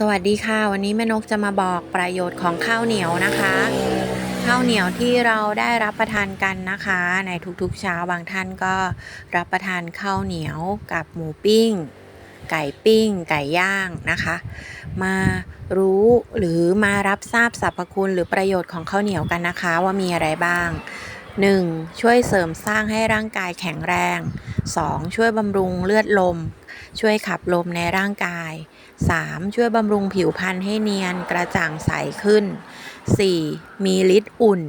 สวัสดีค่ะ วันนี้แม่นกจะมาบอกประโยชน์ของข้าวเหนียวนะคะ ข้าวเหนียวที่เราได้รับประทานกันนะคะ ในทุกๆเช้าบางท่านก็รับประทานข้าวเหนียวกับหมูปิ้ง ไก่ปิ้ง ไก่ย่างนะคะ มารู้หรือมารับทราบสรรพคุณหรือประโยชน์ของข้าวเหนียวกันนะคะ ว่ามีอะไรบ้าง 1. ช่วยเสริมสร้างให้ร่างกายแข็งแรง 2. ช่วยบำรุงเลือดลม ช่วยขับลมในร่างกาย 3. ช่วยบำรุงผิวพรรณให้เนียนกระจ่างใสขึ้น 4. มีฤทธิ์อุ่น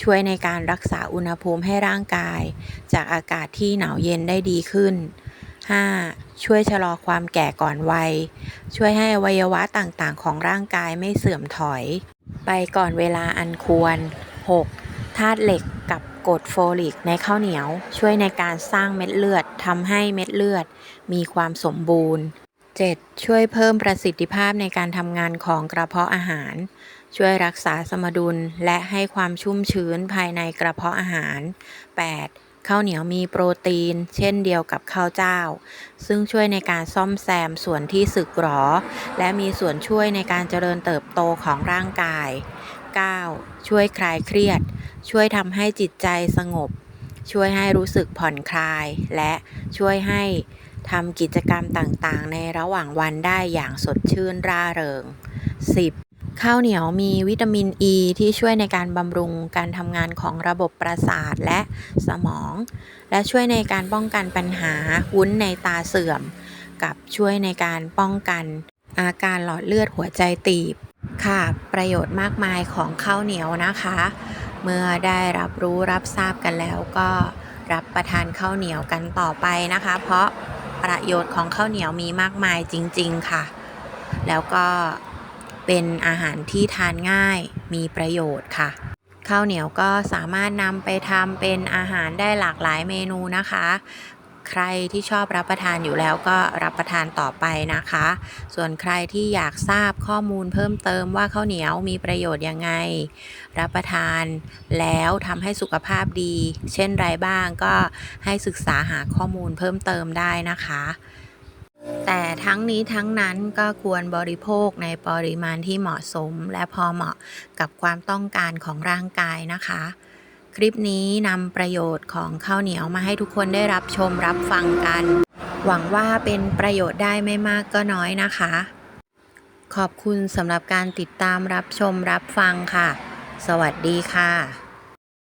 ช่วยในการรักษาอุณหภูมิให้ร่างกาย จากอากาศที่หนาวเย็นได้ดีขึ้น 5. ช่วยชะลอความแก่ก่อนวัย ช่วยให้อวัยวะต่างๆ ของร่างกายไม่เสื่อมถอย ไปก่อนเวลาอันควร 6. ธาตุเหล็กกับกรดโฟลิกในข้าวเหนียว ช่วยในการสร้างเม็ดเลือดทำให้เม็ดเลือด มีความสมบูรณ์ 7. ช่วยเพิ่มประสิทธิภาพในการทำงานของกระเพาะอาหาร ช่วยรักษาสมดุลและให้ความชุ่มชื้นภายในกระเพาะอาหาร 8. ข้าวเหนียวมีโปรตีน เช่นเดียวกับข้าวเจ้า ซึ่งช่วยในการซ่อมแซมส่วนที่สึกหรอ และมีส่วนช่วยในการเจริญเติบโตของร่างกาย 9. ช่วยคลายเครียด ช่วยทำให้จิตใจสงบ ช่วยให้รู้สึกผ่อนคลาย และช่วยให้ทำกิจกรรมต่างๆ ในระหว่างวันได้อย่างสดชื่นร่าเริง 10. ข้าวเหนียวมีวิตามินอ e ีที่ช่วยในการบำรุงการทำงานของระบบประสาทและสมอง และช่วยในการป้องกันปัญหาวุ้นในตาเสื่อม กับช่วยในการป้องกันอาการหลอดเลือดหัวใจตีบ ค่ะ ประโยชน์มากมายของข้าวเหนียวนะคะ เมื่อได้รับรู้รับทราบกันแล้วก็รับประทานข้าวเหนียวกันต่อไปนะคะ เพราะประโยชน์ของข้าวเหนียวมีมากมายจริง ๆค่ะ แล้วก็เป็นอาหารที่ทานง่ายมีประโยชน์ค่ะ ข้าวเหนียวก็สามารถนำไปทำเป็นอาหารได้หลากหลายเมนูนะคะ ใครที่ชอบรับประทานอยู่แล้วก็รับประทานต่อไปนะคะ ส่วนใครที่อยากทราบข้อมูลเพิ่มเติมว่าข้าวเหนียวมีประโยชน์ยังไง รับประทานแล้วทำให้สุขภาพดี เช่นไรบ้างก็ให้ศึกษาหาข้อมูลเพิ่มเติมได้นะคะแต่ทั้งนี้ทั้งนั้นก็ควรบริโภคในปริมาณที่เหมาะสมและพอเหมาะกับความต้องการของร่างกายนะคะ คลิปนี้นำประโยชน์ของข้าวเหนียวมาให้ทุกคนได้รับชมรับฟังกัน หวังว่าเป็นประโยชน์ได้ไม่มากก็น้อยนะคะ ขอบคุณสำหรับการติดตามรับชมรับฟังค่ะ สวัสดีค่ะ